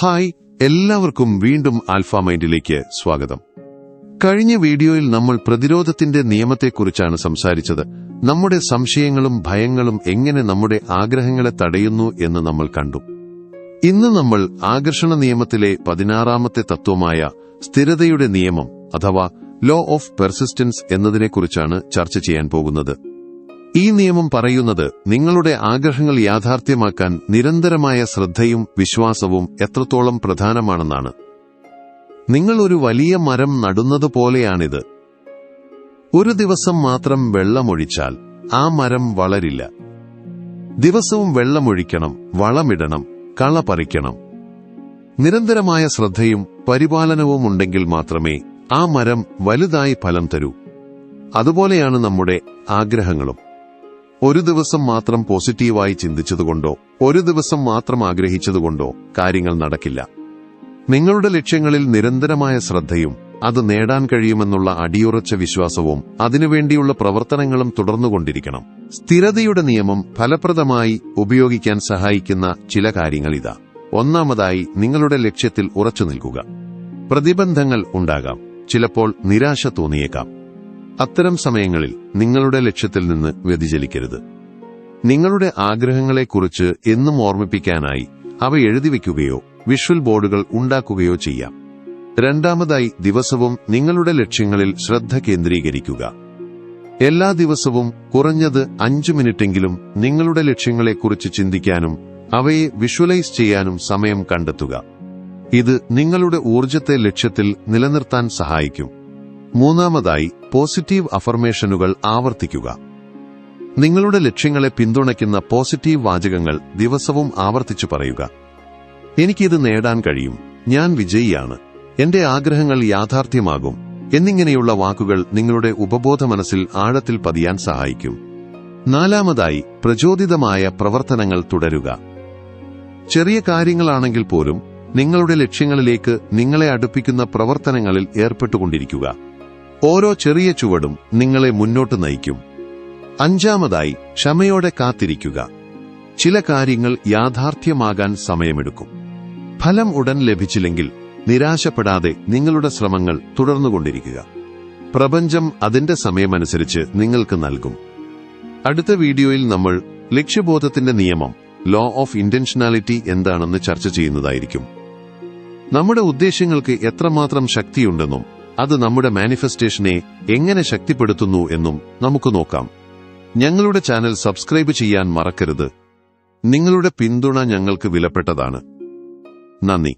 Hi എല്ലാവർക്കും വീണ്ടും alpha മൈൻഡിലേക്ക് സ്വാഗതം. കഴിഞ്ഞ വീഡിയോയിൽ നമ്മൾ പ്രതിരോധത്തിന്റെ നിയമത്തെക്കുറിച്ചാണ് സംസാരിച്ചത്. നമ്മുടെ സംശയങ്ങളും ഭയങ്ങളും എങ്ങനെ നമ്മുടെ ആഗ്രഹങ്ങളെ തടയുന്നു എന്ന് നമ്മൾ കണ്ടു. ഇന്ന് നമ്മൾ ആകർഷണ നിയമത്തിലെ പതിനാറാമത്തെ തത്വമായ സ്ഥിരതയുടെ നിയമം അഥവാ ലോ ഓഫ് പെർസിസ്റ്റൻസ് എന്നതിനെക്കുറിച്ചാണ് ചർച്ച ചെയ്യാൻ പോകുന്നത്. ഈ നിയമം പറയുന്നത് നിങ്ങളുടെ ആഗ്രഹങ്ങൾ യാഥാർത്ഥ്യമാക്കാൻ നിരന്തരമായ ശ്രദ്ധയും വിശ്വാസവും എത്രത്തോളം പ്രധാനമാണെന്നാണ്. നിങ്ങൾ ഒരു വലിയ മരം നടുന്നത് പോലെയാണിത്. ഒരു ദിവസം മാത്രം വെള്ളമൊഴിച്ചാൽ ആ മരം വളരില്ല. ദിവസവും വെള്ളമൊഴിക്കണം വളമിടണം കള പറിക്കണം. നിരന്തരമായ ശ്രദ്ധയും പരിപാലനവും ഉണ്ടെങ്കിൽ മാത്രമേ ആ മരം വലുതായി ഫലം തരൂ. അതുപോലെയാണ് നമ്മുടെ ആഗ്രഹങ്ങളും. ഒരു ദിവസം മാത്രം പോസിറ്റീവായി ചിന്തിച്ചതുകൊണ്ടോ ഒരു ദിവസം മാത്രം ആഗ്രഹിച്ചതുകൊണ്ടോ കാര്യങ്ങൾ നടക്കില്ല. നിങ്ങളുടെ ലക്ഷ്യങ്ങളിൽ നിരന്തരമായ ശ്രദ്ധയും അത് നേടാൻ കഴിയുമെന്നുള്ള അടിയുറച്ച വിശ്വാസവും അതിനുവേണ്ടിയുള്ള പ്രവർത്തനങ്ങളും തുടർന്നുകൊണ്ടിരിക്കണം. സ്ഥിരതയുടെ നിയമം ഫലപ്രദമായി ഉപയോഗിക്കാൻ സഹായിക്കുന്ന ചില കാര്യങ്ങൾ ഇതാ. ഒന്നാമതായി നിങ്ങളുടെ ലക്ഷ്യത്തിൽ ഉറച്ചു നിൽക്കുക. പ്രതിബന്ധങ്ങൾ ഉണ്ടാകാം. ചിലപ്പോൾ നിരാശ തോന്നിയേക്കാം. അത്തരം സമയങ്ങളിൽ നിങ്ങളുടെ ലക്ഷ്യത്തിൽ നിന്ന് വ്യതിചലിക്കരുത്. നിങ്ങളുടെ ആഗ്രഹങ്ങളെക്കുറിച്ച് എന്നും ഓർമ്മിപ്പിക്കാനായി അവ എഴുതി എഴുതിവെക്കുകയോ വിഷ്വൽ ബോർഡുകൾ ഉണ്ടാക്കുകയോ ചെയ്യാം. രണ്ടാമതായി ദിവസവും നിങ്ങളുടെ ലക്ഷ്യങ്ങളിൽ ശ്രദ്ധ കേന്ദ്രീകരിക്കുക. എല്ലാ ദിവസവും കുറഞ്ഞത് അഞ്ചു മിനിറ്റെങ്കിലും നിങ്ങളുടെ ലക്ഷ്യങ്ങളെക്കുറിച്ച് ചിന്തിക്കാനും അവയെ വിഷ്വലൈസ് ചെയ്യാനും സമയം കണ്ടെത്തുക. ഇത് നിങ്ങളുടെ ഊർജത്തെ ലക്ഷ്യത്തിൽ നിലനിർത്താൻ സഹായിക്കും. മൂന്നാമതായി പോസിറ്റീവ് അഫർമേഷനുകൾ ആവർത്തിക്കുക. നിങ്ങളുടെ ലക്ഷ്യങ്ങളെ പിന്തുണയ്ക്കുന്ന പോസിറ്റീവ് വാചകങ്ങൾ ദിവസവും ആവർത്തിച്ചു പറയുക. എനിക്കിത് നേടാൻ കഴിയും. ഞാൻ വിജയിയാണ്. എന്റെ ആഗ്രഹങ്ങൾ യാഥാർത്ഥ്യമാകും. എന്നിങ്ങനെയുള്ള വാക്കുകൾ നിങ്ങളുടെ ഉപബോധ മനസ്സിൽ ആഴത്തിൽ പതിയാൻ സഹായിക്കും. നാലാമതായി പ്രചോദിതമായ പ്രവർത്തനങ്ങൾ തുടരുക. ചെറിയ കാര്യങ്ങളാണെങ്കിൽ പോലും നിങ്ങളുടെ ലക്ഷ്യങ്ങളിലേക്ക് നിങ്ങളെ അടുപ്പിക്കുന്ന പ്രവർത്തനങ്ങളിൽ ഏർപ്പെട്ടുകൊണ്ടിരിക്കുക. ഓരോ ചെറിയ ചുവടും നിങ്ങളെ മുന്നോട്ട് നയിക്കും. അഞ്ചാമതായി ക്ഷമയോടെ കാത്തിരിക്കുക. ചില കാര്യങ്ങൾ യാഥാർത്ഥ്യമാകാൻ സമയമെടുക്കും. ഫലം ഉടൻ ലഭിച്ചില്ലെങ്കിൽ നിരാശപ്പെടാതെ നിങ്ങളുടെ ശ്രമങ്ങൾ തുടർന്നുകൊണ്ടിരിക്കുക. പ്രപഞ്ചം അതിന്റെ സമയമനുസരിച്ച് നിങ്ങൾക്ക് നൽകും. അടുത്ത വീഡിയോയിൽ നമ്മൾ ലക്ഷ്യബോധത്തിന്റെ നിയമം ലോ ഓഫ് ഇന്റൻഷനാലിറ്റി എന്താണെന്ന് ചർച്ച ചെയ്യുന്നതായിരിക്കും. നമ്മുടെ ഉദ്ദേശ്യങ്ങൾക്ക് എത്രമാത്രം ശക്തിയുണ്ടെന്നും അത് നമ്മുടെ മാനിഫെസ്റ്റേഷനെ എങ്ങനെ ശക്തിപ്പെടുത്തുന്നു എന്നും നമുക്ക് നോക്കാം. ഞങ്ങളുടെ ചാനൽ സബ്സ്ക്രൈബ് ചെയ്യാൻ മറക്കരുത്. നിങ്ങളുടെ പിന്തുണ ഞങ്ങൾക്ക് വിലപ്പെട്ടതാണ്. നന്ദി.